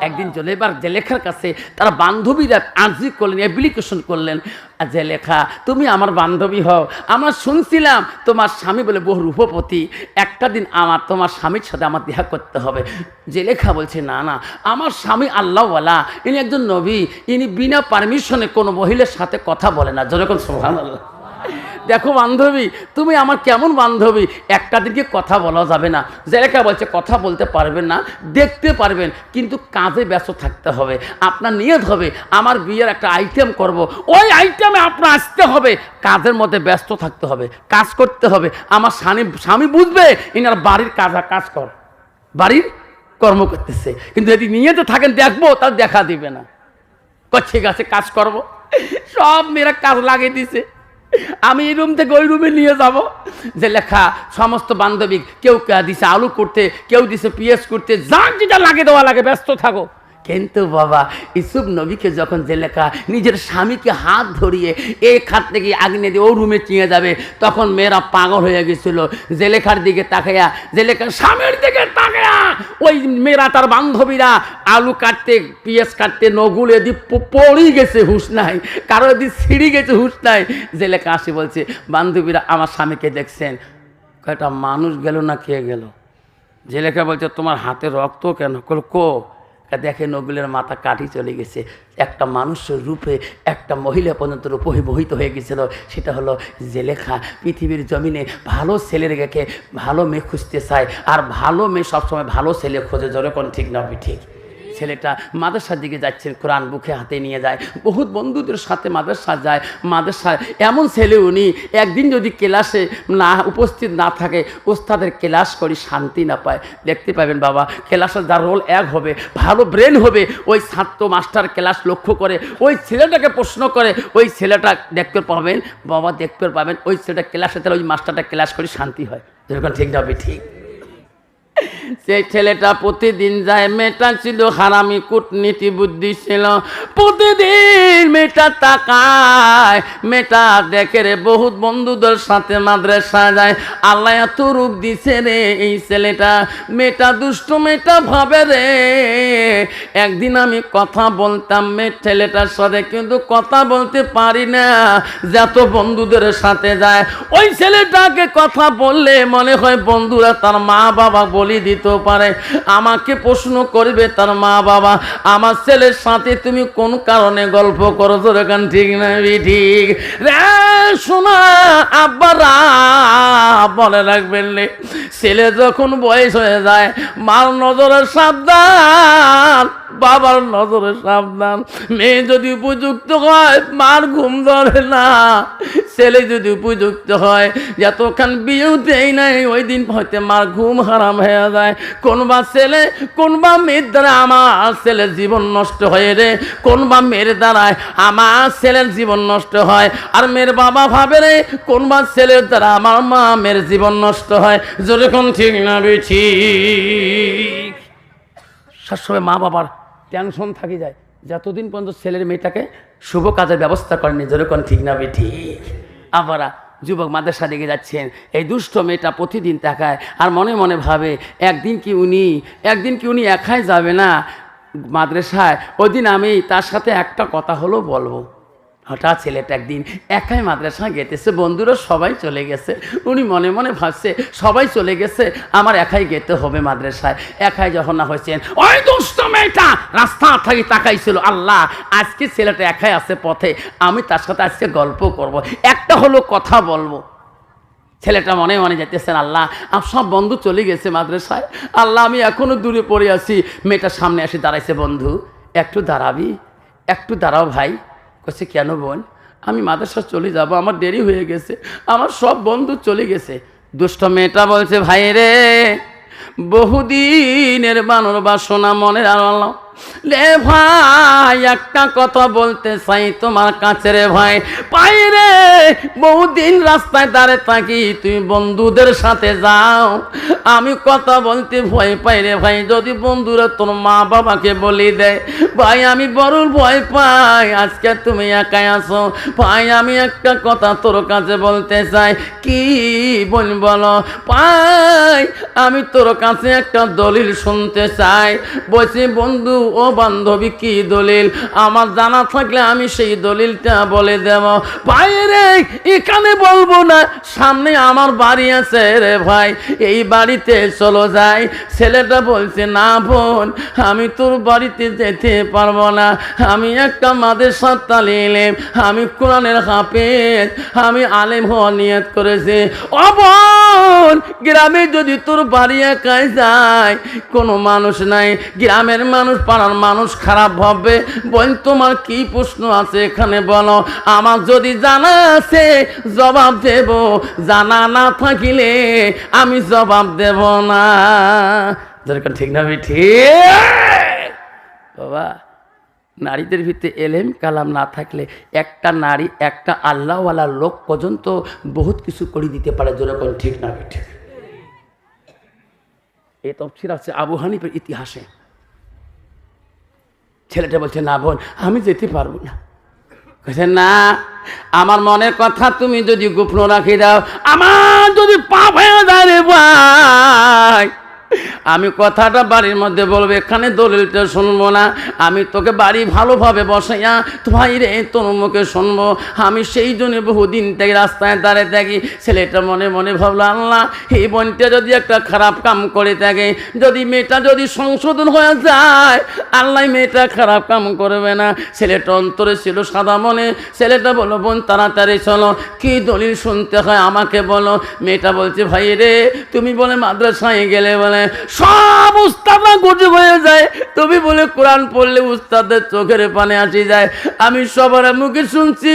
একদিন জলেবার জেলেখার কাছে তারা বান্ধবীরা আর্জি করলেন অ্যাপ্লিকেশন করলেন। জেলেখা, তুমি আমার বান্ধবী হও। আমরা শুনছিলাম তোমার স্বামী বলে বহু রূপপতি একটা দিন আমার, তোমার স্বামীর সাথে আমার দেখা করতে হবে। জেলেখা বলছে, না না, আমার স্বামী আল্লাহওয়ালা। ইনি একজন নবী। ইনি বিনা পারমিশনে কোনো মহিলার সাথে কথা বলে না। যখন সোহান আল্লাহ দেখো বান্ধবী, তুমি আমার কেমন বান্ধবী? একটা দিনকে কথা বলা যাবে না। জেলেকা বলছে, কথা বলতে পারবেন না, দেখতে পারবেন, কিন্তু কাজে ব্যস্ত থাকতে হবে। আপনার নিয়ত হবে, আমার বিয়ের একটা আইটেম করব। ওই আইটেমে আপনার আসতে হবে। কাজের মধ্যে ব্যস্ত থাকতে হবে, কাজ করতে হবে। আমার স্বামী স্বামী বুঝবে, ইনার বাড়ির কাজ কাজ কর। বাড়ির কর্ম করতেছে। কিন্তু যদি নিয়ত থাকেন, দেখব তার দেখা দিবে না। ঠিক আছে, কাজ করব। সব মেয়েরা কাজ লাগিয়ে দিছে। আমি এই রুম থেকে ওই রুমে নিয়ে যাব। যে লেখা, সমস্ত বান্ধবী কেউ দিছে আলু করতে, কেউ দিছে পিএস করতে, যার যেটা লাগে দেওয়া লাগে, ব্যস্ত থাকো। কিন্তু বাবা ইসুফ নবীকে যখন লেখা নিজের স্বামীকে হাত ধরিয়ে এই খাত থেকে আগ্নে দিয়ে ও রুমে চিঁয়ে যাবে, তখন মেয়েরা পাগল হয়ে গেছিল। জেলেখার দিকে তাকাইয়া, জেলেখার স্বামীর দিকে তাকাইয়া, ওই মেয়েরা তার বান্ধবীরা আলু কাটতে, পিঁয়াজ কাটতে নগুল এদি পড়ি গেছে, হুশ নাই। কারও এদি ছিঁড়ি গেছে, হুশ নাই। জেলেখা আসি বলছে, বান্ধবীরা আমার স্বামীকে দেখছেন? কয়টা, মানুষ গেল না কে গেল? জেলেখা বলছে, তোমার হাতে রক্ত কেন? কো? দেখে নগুলের মাথা কাঠি চলে গেছে। একটা মানুষের রূপে একটা মহিলা পর্যন্ত মোহিত হয়ে গেছিল। সেটা হলো জেলেখা। পৃথিবীর জমিনে ভালো ছেলের রেখে ভালো মেয়ে খুঁজতে চায়। আর ভালো মেয়ে সবসময় ভালো ছেলে খোঁজে। যখন ঠিক না ঠিক। ছেলেটা মাদ্রাসার দিকে যাচ্ছেন কোরআন বুকে হাতে নিয়ে যায়। বহুত বন্ধুদের সাথে মাদ্রাসা যায়। মাদ্রাসা এমন ছেলে উনি, একদিন যদি ক্লাসে না, উপস্থিত না থাকে, ওস্তাদের ক্লাস করি, শান্তি না পায়। দেখতে পাবেন বাবা, ক্লাসের যার রোল এক হবে, ভালো ব্রেন হবে, ওই ছাত্র মাস্টার ক্লাস লক্ষ্য করে, ওই ছেলেটাকে প্রশ্ন করে, ওই ছেলেটা দেখতে পাবেন, বাবা দেখতে পাবেন, ওই ছেলেটা ক্লাসে তাহলে ওই মাস্টারটা ক্লাস করি, শান্তি হয়। যেরকম ঠিক যাবে ঠিক। সেই ছেলেটা প্রতিদিন যায়, মেয়েটা ছিল হারামি, কূটনীতি, বুদ্ধি ছিল। প্রতিদিন মেয়েটা তাকায়, মেয়েটা দেখে রে, বহুত বন্ধুদের সাথে মাদ্রাসা যায়। আল্লাহ এত রূপ দিছে রে এই ছেলেটা। মেয়েটা দুষ্ট, মেয়েটা ভাবে রে। একদিন আমি কথা বলতাম, মেয়ে ছেলেটার সাথে কিন্তু কথা বলতে পারি না। যত বন্ধুদের সাথে যায়, ওই ছেলেটাকে কথা বললে মনে হয় বন্ধুরা তার মা বাবা বলি দিতে। পারে। আমাকে প্রশ্ন করবে তার মা বাবা, আমার ছেলের সাথে তুমি কোন কারণে গল্প করো তোর এখান ঠিক না ঠিক। রে শোনা আব্বারা বলে রাখবেন রে ছেলে যখন বয়স হয়ে যায়, মার নজরের সাবধান। বাবার নজরে সাবধান। মেয়ে যদি উপযুক্ত হয়, মার ঘুম ধরে না। ছেলে যদি উপযুক্ত হয়, যতক্ষণ বিয়েও নাই, ওই দিন হয়তো মার ঘুম হারাম হয়ে যায়। কোনবা ছেলে, কোনবা মেয়ের দ্বারা আমার ছেলের জীবন নষ্ট হয়ে রে। কোনবা মেয়ের দ্বারায় আমার ছেলের জীবন নষ্ট হয়। আর মেয়ের বাবা ভাবে রে, কোনবা ছেলের দ্বারা আমার মা মেয়ের জীবন নষ্ট হয়। যেরকম ঠিক না ঠিক সবসময় মা বাবার টেনশন থাকি যায়। যতদিন পর্যন্ত ছেলের মেয়েটাকে শুভ কাজের ব্যবস্থা করেনি যেরকম ঠিক না ঠিক। আবার যুবক মাদ্রাসা দিকে যাচ্ছেন। এই দুষ্ট মেয়েটা প্রতিদিন তাকায় আর মনে মনে ভাবে, একদিন কি উনি, একদিন কি উনি একাই যাবে না মাদ্রাসায়? ওই দিন আমি তার সাথে একটা কথা হলো বলব। হঠাৎ ছেলেটা একদিন একাই মাদ্রাসা গেতেছে, বন্ধুরা সবাই চলে গেছে। উনি মনে মনে ভাবছে, সবাই চলে গেছে, আমার একাই গেতে হবে মাদ্রাসায়। একাই যখন না হয়েছেন, ওই দুষ্ট মেয়েটা রাস্তা থাকি তাকাইছিল, আল্লাহ, আজকে ছেলেটা একাই আছে পথে, আমি তার সাথে আজকে গল্প করব। একটা হলো কথা বলব। ছেলেটা মনে মনে যেতেছেন, আল্লাহ আর সব বন্ধু চলে গেছে মাদ্রাসায়। আল্লাহ, আমি এখনও দূরে পড়ে আছি। মেয়েটার সামনে এসে দাঁড়াইছে, বন্ধু, একটু দাঁড়াবি, একটু দাঁড়াও ভাই। কছে কেন বোন? আমি মাদ্রাসা চলে যাব, আমার দেরি হয়ে গেছে, আমার সব বন্ধু চলে গেছে। দুষ্ট মেয়েটা বলছে ভাই রে বহুদিনের বানর বাসনা মনের আলো লে ভাই, একটা কথা বলতে চাই তোমার কাছে রে ভাই। পাই রে, বহুদিন রাস্তায় দাঁড়ে থাকি তুমি বন্ধুদের সাথে যাও। আমি কথা বলতে ভয় পাই রে ভাই, যদি বন্ধুরা তোর মা বাবাকে বলি দেয়। ভাই, আমি বড় ভয় পাই, আজকে তুমি একাই আসো ভাই, আমি একটা কথা তোর কাছে বলতে চাই, কি বল বলো? পাই আমি তোর কাছে একটা দলিল শুনতে চাই। বলছি, বন্ধু ও বান্ধবী কি দলিল? আমার জানা থাকলে আমি সেই দলিলটা বলে দেব। বাইরে এখানে বলব না, সামনে আমার বাড়ি আছে রে ভাই। এই বাড়িতে চলো যাই। ছেলেটা বলছে, না বোন, আমি তোর বাড়িতে যেতে পারব না। আমি একটা মাদের সাত্তাল এলেম আমি কোরআনের হাফেজ, আমি আলেম হওয়া নিয়ত করেছি। ও বোন, গ্রামে যদি তোর বাড়ি একাই যায়, কোনো মানুষ নাই। গ্রামের মানুষ পাড়ার মানুষ খারাপ ভাববে বল তোমার কি প্রশ্ন আছে এখানে বলো। আমার যদি জানা আছে, জবাব দেব। জানা না থাকিলে আমি জবাব দেব না। যেরকম ঠিক না বাবা, নারীদের ভিতরে এলেম কালাম না থাকলে একটা নারী, একটা আল্লাহওয়ালা লোক পর্যন্ত বহুত কিছু করে দিতে পারে। যেরকম ঠিক না ঠিক। এই তফসির আছে আবু হানিফের ইতিহাসে। ছেলেটা বলছে, না বোন, আমি যেতে পারব না। বলছে না, আমার মনের কথা তুমি যদি গোপন রাখি দাও, আমার যদি পাপ হয়ে যায় রে ভাই। আমি কথাটা বাড়ির মধ্যে বলব, এখানে দলিলটা শুনব না। আমি তোকে বাড়ি ভালোভাবে বসাইয়া ভাই রে, তোর মুখে শুনব। আমি সেই জন্য বহুদিন থেকে রাস্তায় দাঁড়িয়ে থাকি। ছেলেটা মনে মনে ভাবলো, আল্লাহ, এই বোনটা যদি একটা খারাপ কাম করে থাকে, যদি মেয়েটা যদি সংশোধন হয়ে যায়, আল্লাহ মেয়েটা খারাপ কাম করবে না। ছেলেটা অন্তরে ছিল সাদা মনে। ছেলেটা বলো বোন, তাড়াতাড়ি চলো। কি দলিল শুনতে হয় আমাকে বলো। মেয়েটা বলছে, ভাই রে, তুমি বলে মাদ্রাসায় গেলে বলে সব উস্তাদরা গজব হয়ে যায়। তুমি বলে কোরআন পড়লে উস্তাদের চোখের পানে আসি যায়। আমি সবার মুখে শুনছি,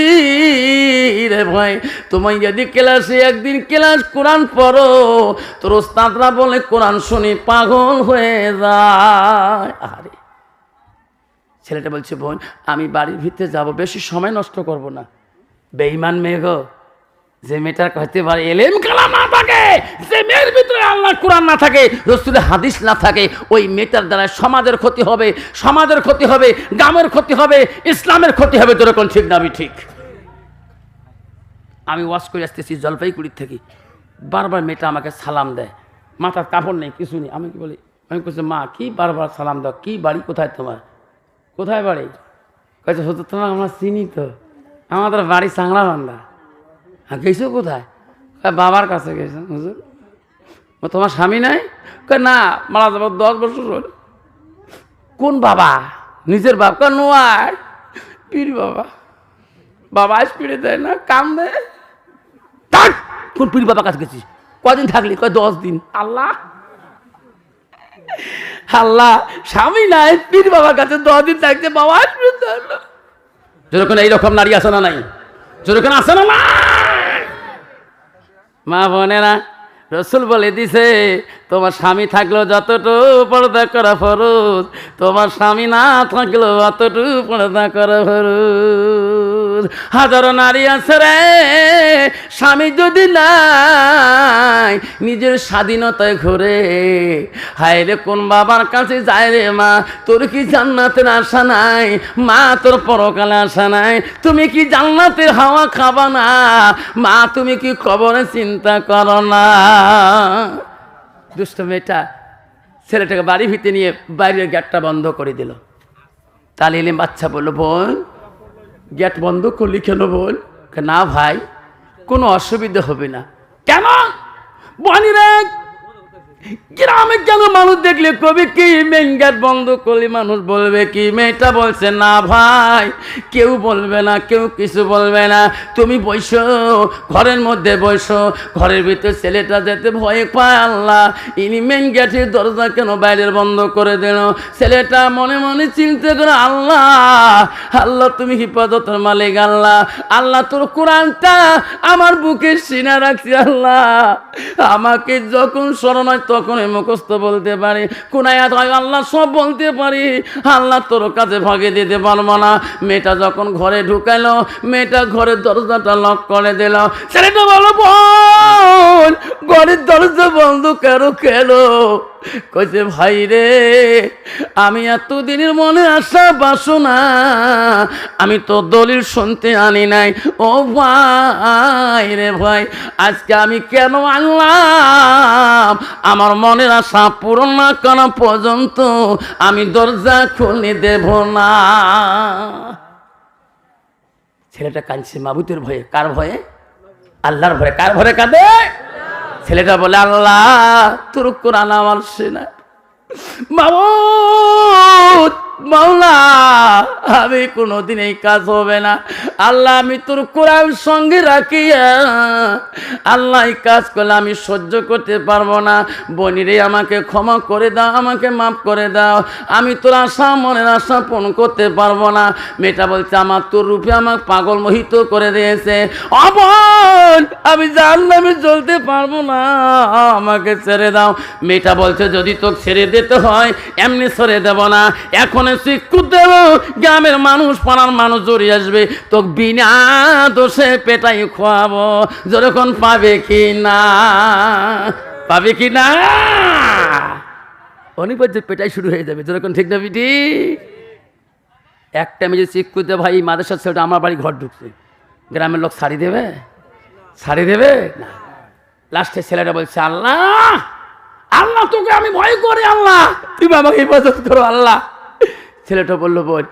রে ভাই, তোমায় যদি ক্লাসে একদিন ক্লাস কোরআন পড়ো, তোর উস্তাদরা বলে কোরআন শুনি পাগল হয়ে যায়। আরে ছেলেটা বলছে, বোন, আমি বাড়ির ভিতরে যাব, বেশি সময় নষ্ট করব না। বেইমান মেয়ে গো যে মেয়েটার হতে পারে এলেম কালাম না থাকে, যে মেয়ের ভিতরে আল্লাহ কোরআন না থাকে, রসুলের হাদিস না থাকে, ওই মেয়েটার দ্বারা সমাজের ক্ষতি হবে, সমাজের ক্ষতি হবে, গ্রামের ক্ষতি হবে, ইসলামের ক্ষতি হবে যেরকম ঠিক না আমি ঠিক? আমি ওয়াশ করে আসতেছি জলপাইগুড়ির থেকে, বারবার মেয়েটা আমাকে সালাম দেয়, মাথার কাপড় নেই, কিছু নেই, আমি কি বলি? আমি বলছি, মা, কি বারবার সালাম দাও, কি বাড়ি কোথায় তোমার? কোথায় বাড়ি? কয়েছে হতো তোমার আমরা চিনি তো, আমাদের বাড়ি চাংড়া বান্ধা গেছো কোথায়? বাবার কাছে গেছে, হুজুর। তোমার স্বামী নাই? না, মারা যাব দশ বছর কোন বাবা? নিজের বাপ? কয় নোয়ার পীর বাবা। বাবা আজ পিড়ে দেয় না কাম দেয়! কোন পীর বাবার কাছে গেছিস? কদিন থাকলি? কয়, দশ দিন। আল্লাহ। আল্লাহ, স্বামী নাই, পীর বাবার কাছে দশ দিন থাকছে, বাবা আজ পিড়ে না। যেরকম এইরকম নারী আছে না নাই? যেরকম আছে না নাই? মা বোনেরা, রসুল বলে দিছে, তোমার স্বামী থাকল যতটুকু পর্দা করা ফরজ, তোমার স্বামী না থাকল অতটুকু পর্দা করা ফরজ। হাজারো নারী আছে রে। স্বামী যদি নাই, নিজের স্বাধীনতায় ঘুরে। হায় রে, কোন বাবার কাছে যায় রে মা? তোর কি জান্নাতের আশা নাই? মা, তোর পরকালে আশা নাই। তুমি কি জান্নাতের হাওয়া খাবা না? মা, তুমি কি কবরে চিন্তা করো না? দুষ্ট মেয়েটা ছেলেটাকে বাড়ি ভিতরে নিয়ে বাইরের গেটটা বন্ধ করে দিল। তাহলে এলে বাচ্চা বলল, বোন গেট বন্ধ করলি কেন বল না ভাই কোনো অসুবিধা হবে না। কেন? বনিরা গ্রামে কেন মানুষ দেখলে কবি, কি মেন গেট বন্ধ করলে? মানুষ বলবে, কি মেয়েটা বলছে? না ভাই, কেউ বলবে না, কেউ কিছু বলবে না। তুমি বইসো ঘরের মধ্যে বইসো ঘরের ভিতরে ছেলেটা যেতে ভয় পায় আল্লাহ। ইনি মেন গেটের দরজা কেন বাইরের বন্ধ করে দিল? ছেলেটা মনে মনে চিন্তা করে, আল্লাহ আল্লাহ, তুমি হিফাজতের মালিক আল্লাহ। আল্লাহ, তোর কোরআনটা আমার বুকে সিনা রাখছি আল্লাহ। আমাকে যখন স্মরণ মুখস্ত মুখস্থ বলতে পারি। কোন আল্লাহ সব বলতে পারি। আল্লাহ তোর কাছে ভাগে দিতে পারব না। মেয়েটা যখন ঘরে ঢুকাইলো, মেয়েটা ঘরের দরজাটা লক করে দিল। ছেলেটা বলো বোন, ঘরের দরজা বন্ধু কেন কেন কইছে, ভাই রে, আমি এতদিনের মনে আসা বাসনা, আমি তো দলিল শুনতে আনি নাই। ও ভাই রে ভাই, আজকে আমি কেন আনলাম? আমার মনের আশা পূরণ না করা পর্যন্ত আমি দরজা খুলে দেব না। ছেলেটা কাঁদছে, মাবুতের ভয়ে, কার ভয়ে? আল্লাহর ভয়ে, কার ভয়ে কাঁদে? ছেলেটা বলে আল্লাহ তোর কোরআন আমার সেনা মাবুত মাওলা, আমি কোনোদিন এই কাজ হবে না। আল্লাহ, আমি তোর কোরআন সঙ্গে রাখিয়া আল্লাহ এই কাজ করলে আমি সহ্য করতে পারব না। বনিরে, আমাকে ক্ষমা করে দাও, আমাকে মাফ করে দাও। আমি তোর আশা, মনের আশা করতে পারব না। মেয়েটা বলছে, আমার তোর রূপে পাগল মোহিত করে দিয়েছে। অবন আমি জানলে আমি চলতে পারব না। আমাকে ছেড়ে দাও। মেয়েটা বলছে, যদি তোকে ছেড়ে দিতে হয়, এমনি ছেড়ে দেব না। এখন শিক্ষুত দেব, গ্রামের মানুষ পাড়ার মানুষ জড়িয়ে আসবে, তোকে বিনা দোষে পেটাই খোয়াবো। যখন পাবে কি না? পাবে কি না? অনিবার্য পেটাই শুরু হয়ে যাবে যখন ঠিক না বিটি? একটা মেয়ে শিক্ষুতে ভাই মাদ্রাসার ছেলেটা আমার বাড়ি ঘর ঢুকছে। গ্রামের লোক শাড়ি দেবে? শাড়ি দেবে? না। লাস্টে ছেলেটা বলছে, আল্লাহ! আল্লাহ, তোকে আমি ভয় করি, আল্লাহ! তুমি আমাকে হেফাজত করো, আল্লাহ! ছেলেটা বলল, বোন,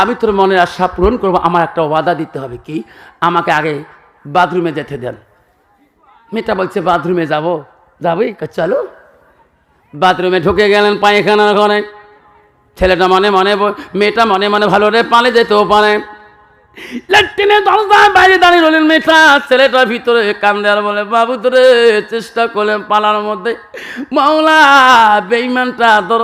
আমি তোর মনের আশা পূরণ করব। আমার একটা ওয়াদা দিতে হবে কি? আমাকে আগে বাথরুমে যেতে দেন। মেয়েটা বলছে, বাথরুমে যাব? যাবি চলো। বাথরুমে ঢুকে গেলেন পায়খানার ঘরে। ছেলেটা মনে মনে মেয়েটা মনে মনে ভালো রে পালে যেতেও পারে। ল্যাট্রিনের দরজায় বাইরে দাঁড়িয়ে রইলেন মেয়েটা। ছেলেটা ভিতরে কান্দে আর বলে, বাবু তোরে চেষ্টা করলেন পালার মধ্যে। মাওলা বেইমানটা দর